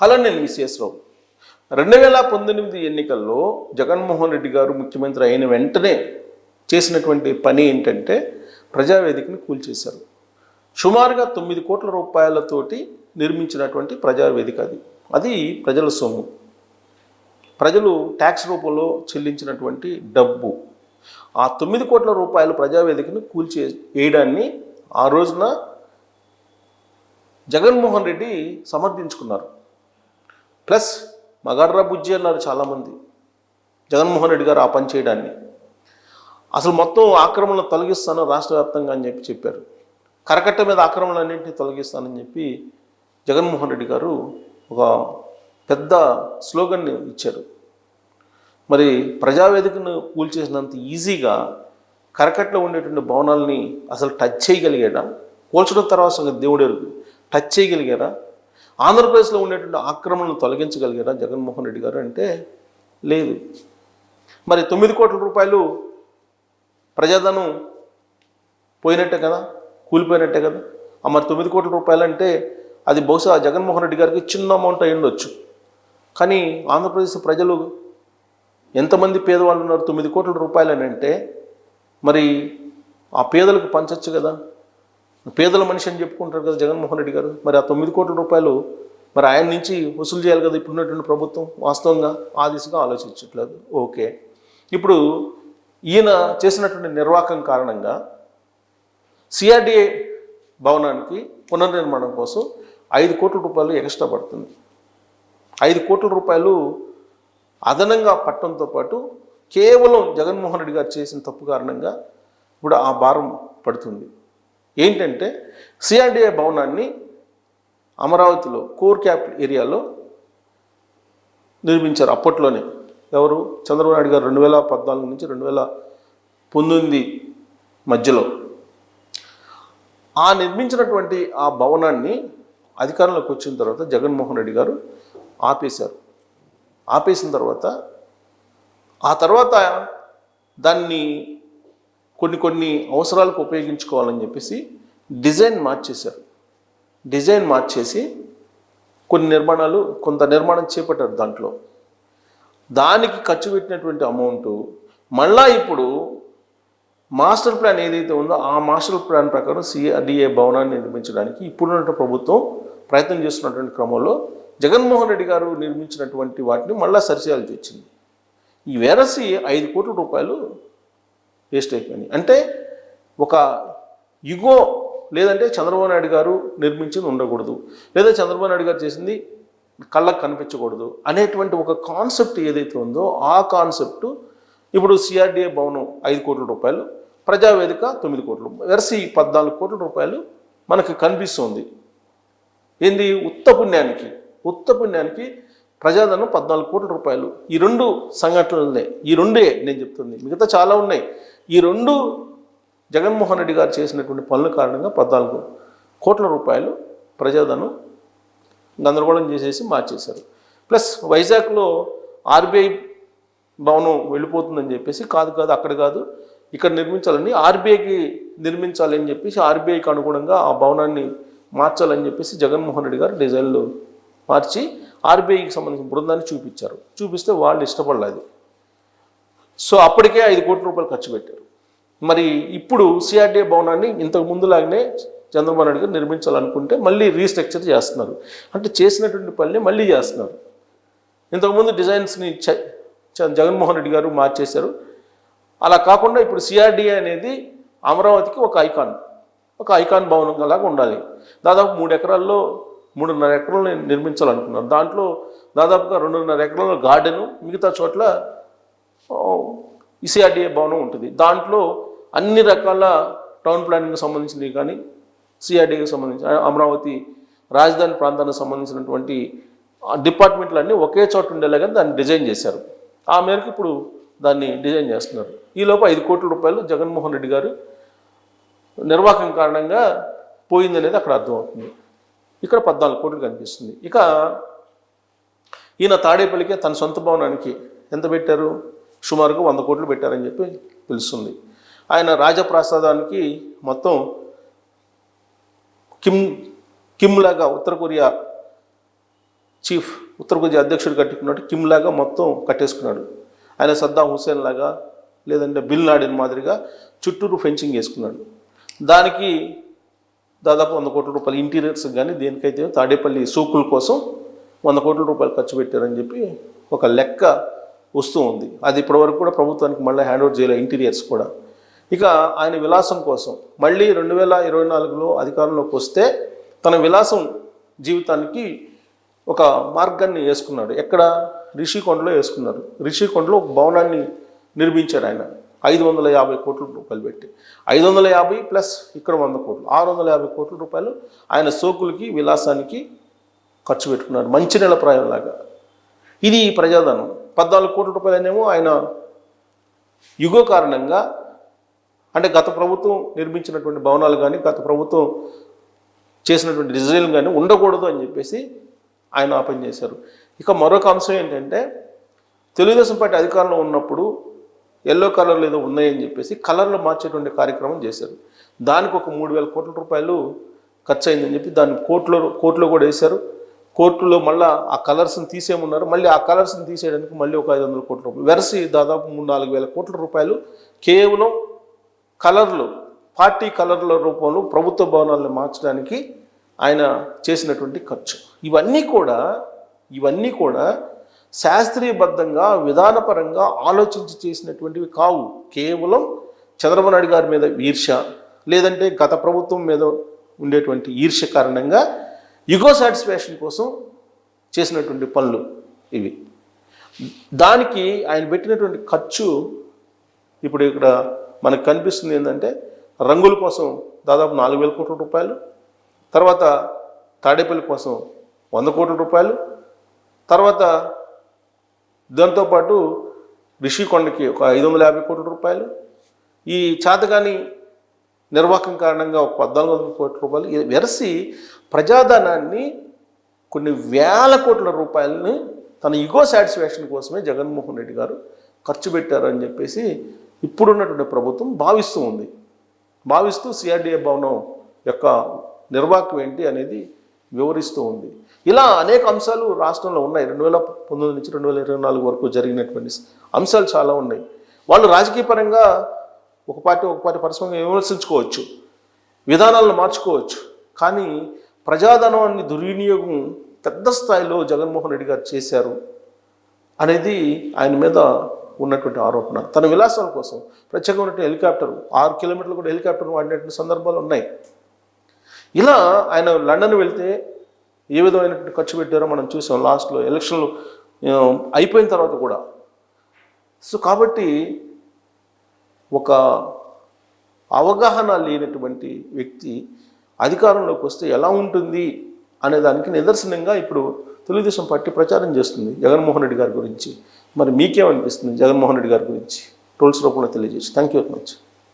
Hello నేను VCS రావు. రెండు వేల పంతొమ్మిది ఎన్నికల్లో జగన్మోహన్ రెడ్డి గారు ముఖ్యమంత్రి అయిన వెంటనే చేసినటువంటి పని ఏంటంటే ప్రజావేదికని కూల్చేశారు. సుమారుగా తొమ్మిది కోట్ల రూపాయలతోటి నిర్మించినటువంటి ప్రజావేదిక అది. అది ప్రజల సొమ్ము. ప్రజలు ట్యాక్స్ రూపంలో చెల్లించినటువంటి డబ్బు. ఆ తొమ్మిది కోట్ల రూపాయల ప్రజావేదికను కూల్చే వేయడాన్ని ఆ రోజున జగన్మోహన్ రెడ్డి సమర్థించుకున్నారు. ప్లస్ మగాడ్రా బుజ్జి అన్నారు చాలామంది. జగన్మోహన్ రెడ్డి గారు ఆ పని చేయడాన్ని. అసలు మొత్తం ఆక్రమణ తొలగిస్తాను రాష్ట్ర వ్యాప్తంగా అని చెప్పి చెప్పారు. కరకట్ట మీద ఆక్రమణలన్నింటినీ తొలగిస్తానని చెప్పి జగన్మోహన్ రెడ్డి గారు ఒక పెద్ద స్లోగన్ని ఇచ్చారు. మరి ప్రజావేదికను కూల్చేసినంత ఈజీగా కరకట్లో ఉండేటువంటి భవనాల్ని అసలు టచ్ చేయగలిగాడా? కూల్చడం తర్వాత దేవుడు టచ్ చేయగలిగారా? ఆంధ్రప్రదేశ్లో ఉండేటువంటి ఆక్రమణను తొలగించగలిగారా జగన్మోహన్ రెడ్డి గారు అంటే లేదు. మరి తొమ్మిది కోట్ల రూపాయలు ప్రజాధనం పోయినట్టే కదా? కూలిపోయినట్టే కదా? ఆ మరి తొమ్మిది కోట్ల రూపాయలు అంటే అది బహుశా జగన్మోహన్ రెడ్డి గారికి చిన్న అమౌంట్ అయి ఉండొచ్చు. కానీ ఆంధ్రప్రదేశ్ ప్రజలు ఎంతమంది పేదవాళ్ళు ఉన్నారు తొమ్మిది కోట్ల రూపాయలు అని అంటే మరి ఆ పేదలకు పంచచ్చు కదా? పేదల మనిషి అని చెప్పుకుంటారు కదా జగన్మోహన్ రెడ్డి గారు. మరి ఆ తొమ్మిది కోట్ల రూపాయలు మరి ఆయన నుంచి వసూలు చేయాలి కదా ఇప్పుడున్నటువంటి ప్రభుత్వం? వాస్తవంగా ఆ దిశగా ఆలోచించట్లేదు. ఓకే. ఇప్పుడు ఈయన చేసినటువంటి నిర్వాహకం కారణంగా సిఆర్డిఏ భవనానికి పునర్నిర్మాణం కోసం ఐదు కోట్ల రూపాయలు ఎక్స్ట్రా పడుతుంది. ఐదు కోట్ల రూపాయలు అదనంగా పట్టడంతో పాటు కేవలం జగన్మోహన్ రెడ్డి గారు చేసిన తప్పు కారణంగా కూడా ఆ భారం పడుతుంది. ఏంటంటే సిఆర్డిఏ భవనాన్ని అమరావతిలో కోర్ క్యాపిటల్ ఏరియాలో నిర్మించారు. అప్పట్లోనే ఎవరు? చంద్రబాబు నాయుడు గారు రెండు వేల పద్నాలుగు నుంచి రెండు వేల పంతొమ్మిది మధ్యలో. ఆ నిర్మించినటువంటి ఆ భవనాన్ని అధికారంలోకి వచ్చిన తర్వాత జగన్మోహన్ రెడ్డి గారు ఆపేశారు. ఆపేసిన తర్వాత ఆ తర్వాత దాన్ని కొన్ని కొన్ని అవసరాలకు ఉపయోగించుకోవాలని చెప్పేసి డిజైన్ మార్చేశారు. డిజైన్ మార్చేసి కొన్ని నిర్మాణాలు కొంత నిర్మాణం చేపట్టారు దాంట్లో. దానికి ఖర్చు పెట్టినటువంటి అమౌంట్ మళ్ళా ఇప్పుడు మాస్టర్ ప్లాన్ ఏదైతే ఉందో ఆ మాస్టర్ ప్లాన్ ప్రకారం సిఆర్డిఏ భవనాన్ని నిర్మించడానికి ఇప్పుడున్న ప్రభుత్వం ప్రయత్నం చేస్తున్నటువంటి క్రమంలో జగన్మోహన్ రెడ్డి గారు నిర్మించినటువంటి వాటిని మళ్ళా సరిచేయాల్సి వచ్చింది. ఈ వేరసి ఐదు కోట్ల రూపాయలు వేస్ట్ అయిపోయినాయి అంటే ఒక యుగో లేదంటే చంద్రబాబు నాయుడు గారు నిర్మించింది ఉండకూడదు. లేదా చంద్రబాబు నాయుడు గారు చేసింది కళ్ళకు కనిపించకూడదు అనేటువంటి ఒక కాన్సెప్ట్ ఏదైతే ఉందో ఆ కాన్సెప్ట్ ఇప్పుడు సిఆర్డిఏ భవనం ఐదు కోట్ల రూపాయలు ప్రజావేదిక తొమ్మిది కోట్లు వెరసి పద్నాలుగు కోట్ల రూపాయలు మనకు కనిపిస్తుంది. ఏంది? ఉత్త పుణ్యానికి ఉత్త పుణ్యానికి ప్రజాధనం పద్నాలుగు కోట్ల రూపాయలు. ఈ రెండు సంఘటనలనే ఈ రెండే నేను చెప్తుంది. మిగతా చాలా ఉన్నాయి. ఈ రెండు జగన్మోహన్ రెడ్డి గారు చేసినటువంటి పనుల కారణంగా పద్నాలుగు కోట్ల రూపాయలు ప్రజాధనం గందరగోళం చేసేసి మార్చేశారు. ప్లస్ వైజాగ్లో ఆర్బీఐ భవనం వెళ్ళిపోతుందని చెప్పేసి కాదు కాదు అక్కడ కాదు ఇక్కడ నిర్మించాలని ఆర్బీఐకి నిర్మించాలి అని చెప్పేసి ఆర్బీఐకి అనుగుణంగా ఆ భవనాన్ని మార్చాలని చెప్పేసి జగన్మోహన్ రెడ్డి గారు డిజైన్లు మార్చి ఆర్బీఐకి సంబంధించిన బృందాన్ని చూపించారు. చూపిస్తే వాళ్ళు ఇష్టపడలేదు. సో అప్పటికే ఐదు కోట్ల రూపాయలు ఖర్చు పెట్టారు. మరి ఇప్పుడు సిఆర్డీఏ భవనాన్ని ఇంతకు ముందులాగానే చంద్రబాబు నాయుడు గారు నిర్మించాలనుకుంటే మళ్ళీ రీస్ట్రక్చర్ చేస్తున్నారు. అంటే చేసినటువంటి పనిని మళ్ళీ చేస్తున్నారు. ఇంతకుముందు డిజైన్స్ని జగన్మోహన్ రెడ్డి గారు మార్చేశారు. అలా కాకుండా ఇప్పుడు సిఆర్డీఏ అనేది అమరావతికి ఒక ఐకాన్ ఒక ఐకాన్ భవనం లాగా ఉండాలి. దాదాపు మూడు ఎకరాల్లో మూడున్నర ఎకరాలు నిర్మించాలనుకున్నారు. దాంట్లో దాదాపుగా రెండున్నర ఎకరాల గార్డెను మిగతా చోట్ల ఈసీఆర్డీఏ భవనం ఉంటుంది. దాంట్లో అన్ని రకాల టౌన్ ప్లానింగ్కి సంబంధించినవి కానీ సిఆర్డీకి సంబంధించిన అమరావతి రాజధాని ప్రాంతానికి సంబంధించినటువంటి డిపార్ట్మెంట్లన్నీ ఒకే చోట ఉండేలాగా దాన్ని డిజైన్ చేశారు. ఆ మేరకు ఇప్పుడు దాన్ని డిజైన్ చేస్తున్నారు. ఈలోపు ఐదు కోట్ల రూపాయలు జగన్మోహన్ రెడ్డి గారు నిర్వాహకం కారణంగా పోయిందనేది అక్కడ అర్థమవుతుంది. ఇక్కడ పద్నాలుగు కోట్లు కనిపిస్తుంది. ఇక ఈయన తాడేపల్లికి తన సొంత భవనానికి ఎంత పెట్టారు? సుమారుగా వంద కోట్లు పెట్టారని చెప్పి తెలుస్తుంది. ఆయన రాజప్రాసాదానికి మొత్తం కిమ్ కిమ్ లాగా ఉత్తర కొరియా చీఫ్ ఉత్తర కొరియా అధ్యక్షుడు కట్టుకున్నాడు కిమ్ లాగా మొత్తం కట్టేసుకున్నాడు. ఆయన సద్దాం హుసేన్ లాగా లేదంటే బిల్ నాడిన్ మాదిరిగా చుట్టూరు ఫెన్సింగ్ వేసుకున్నాడు దానికి దాదాపు వంద కోట్ల రూపాయలు ఇంటీరియర్స్ కానీ దేనికైతే తాడేపల్లి సూకుల కోసం వంద కోట్ల రూపాయలు ఖర్చు పెట్టారని చెప్పి ఒక లెక్క వస్తూ ఉంది. అది ఇప్పటివరకు కూడా ప్రభుత్వానికి మళ్ళీ హ్యాండ్ ఓవర్ చేయలేదు ఇంటీరియర్స్ కూడా. ఇక ఆయన విలాసం కోసం మళ్ళీ రెండు వేల ఇరవై నాలుగులో అధికారంలోకి వస్తే తన విలాసం జీవితానికి ఒక మార్గాన్ని వేసుకున్నాడు. ఎక్కడ? రిషికొండలో వేసుకున్నారు. రిషికొండలో ఒక భవనాన్ని నిర్మించారు ఆయన. ఐదు వందల యాభై కోట్ల రూపాయలు పెట్టి. ఐదు వందల యాభై ప్లస్ ఇక్కడ వంద కోట్లు. ఆరు వందల యాభై కోట్ల రూపాయలు ఆయన సోకులకి విలాసానికి ఖర్చు పెట్టుకున్నాడు. మంచి నెల ప్రాయంలాగా. ఇది ప్రజాధనం. పద్నాలుగు కోట్ల రూపాయలనేమో ఆయన యుగో కారణంగా అంటే గత ప్రభుత్వం నిర్మించినటువంటి భవనాలు కానీ గత ప్రభుత్వం చేసినటువంటి డిజైన్లు కానీ ఉండకూడదు అని చెప్పేసి ఆయన ఆ పని చేశారు. ఇక మరొక అంశం ఏంటంటే తెలుగుదేశం పార్టీ అధికారంలో ఉన్నప్పుడు ఎల్లో కలర్లు ఏదో ఉన్నాయని చెప్పేసి కలర్లు మార్చేటువంటి కార్యక్రమం చేశారు. దానికి ఒక మూడు వేల కోట్ల రూపాయలు ఖర్చు అయిందని చెప్పి దాన్ని కోర్టులో కోర్టులో కూడా వేశారు. కోర్టులో మళ్ళీ ఆ కలర్స్ని తీసేయమన్నారు. మళ్ళీ ఆ కలర్స్ని తీసేయడానికి మళ్ళీ ఒక ఐదు వందల కోట్ల రూపాయలు. వెరసి దాదాపు మూడు నాలుగు వేల కోట్ల రూపాయలు. కేవలం కలర్లు పార్టీ కలర్ల రూపంలో ప్రభుత్వ భవనాలను మార్చడానికి ఆయన చేసినటువంటి ఖర్చు. ఇవన్నీ కూడా ఇవన్నీ కూడా శాస్త్రీయబద్ధంగా విధానపరంగా ఆలోచించి చేసినటువంటివి కావు. కేవలం చంద్రబాబు నాయుడు గారి మీద ఈర్ష్య లేదంటే గత ప్రభుత్వం మీద ఉండేటువంటి ఈర్ష్య కారణంగా ఇగో సాటిస్ఫాక్షన్ కోసం చేసినటువంటి పనులు ఇవి. దానికి ఆయన పెట్టినటువంటి ఖర్చు ఇప్పుడు ఇక్కడ మనకు కనిపిస్తుంది ఏంటంటే రంగుల కోసం దాదాపు నాలుగు వేల కోట్ల రూపాయలు తర్వాత తాడేపల్లి కోసం వంద కోట్ల రూపాయలు తర్వాత దాంతోపాటు రిషికొండకి ఒక ఐదు వందల యాభై కోట్ల రూపాయలు. ఈ చేతగాని నిర్వాహకం కారణంగా ఒక పద్నాలుగు వందల కోట్ల రూపాయలు ఇది వెరసి ప్రజాధనాన్ని కొన్ని వేల కోట్ల రూపాయలని తన ఇగో సాటిస్ఫాక్షన్ కోసమే జగన్మోహన్ రెడ్డి గారు ఖర్చు పెట్టారని చెప్పేసి ఇప్పుడున్నటువంటి ప్రభుత్వం భావిస్తూ ఉంది. భావిస్తూ సిఆర్డిఏ భవనం యొక్క నిర్వాహకం ఏంటి అనేది వివరిస్తూ ఉంది. ఇలా అనేక అంశాలు రాష్ట్రంలో ఉన్నాయి. రెండు వేల పంతొమ్మిది నుంచి రెండు వేల ఇరవై నాలుగు వరకు జరిగినటువంటి అంశాలు చాలా ఉన్నాయి. వాళ్ళు రాజకీయ పరంగా ఒక పార్టీ ఒక పార్టీ పరస్పరంగా విమర్శించుకోవచ్చు విధానాలను మార్చుకోవచ్చు. కానీ ప్రజాధనాన్ని దుర్వినియోగం పెద్ద స్థాయిలో జగన్మోహన్ రెడ్డి గారు చేశారు అనేది ఆయన మీద ఉన్నటువంటి ఆరోపణ. తన విలాసాల కోసం ప్రత్యేకమైనటువంటి హెలికాప్టర్ ఆరు కిలోమీటర్లు కూడా హెలికాప్టర్ వాడినటువంటి సందర్భాలు ఉన్నాయి. ఇలా ఆయన లండన్ వెళ్తే ఏ విధమైనటువంటి ఖర్చు పెట్టారో మనం చూసాం. లాస్ట్లో ఎలక్షన్లు అయిపోయిన తర్వాత కూడా. సో కాబట్టి ఒక అవగాహన లేనటువంటి వ్యక్తి అధికారంలోకి వస్తే ఎలా ఉంటుంది అనే దానికి నిదర్శనంగా ఇప్పుడు తెలుగుదేశం పార్టీ ప్రచారం చేస్తుంది జగన్మోహన్ రెడ్డి గారి గురించి. మరి మీకేమనిపిస్తుంది జగన్మోహన్ రెడ్డి గారి గురించి? టోల్స్ రూపంలో తెలియజేసి. Thank you very much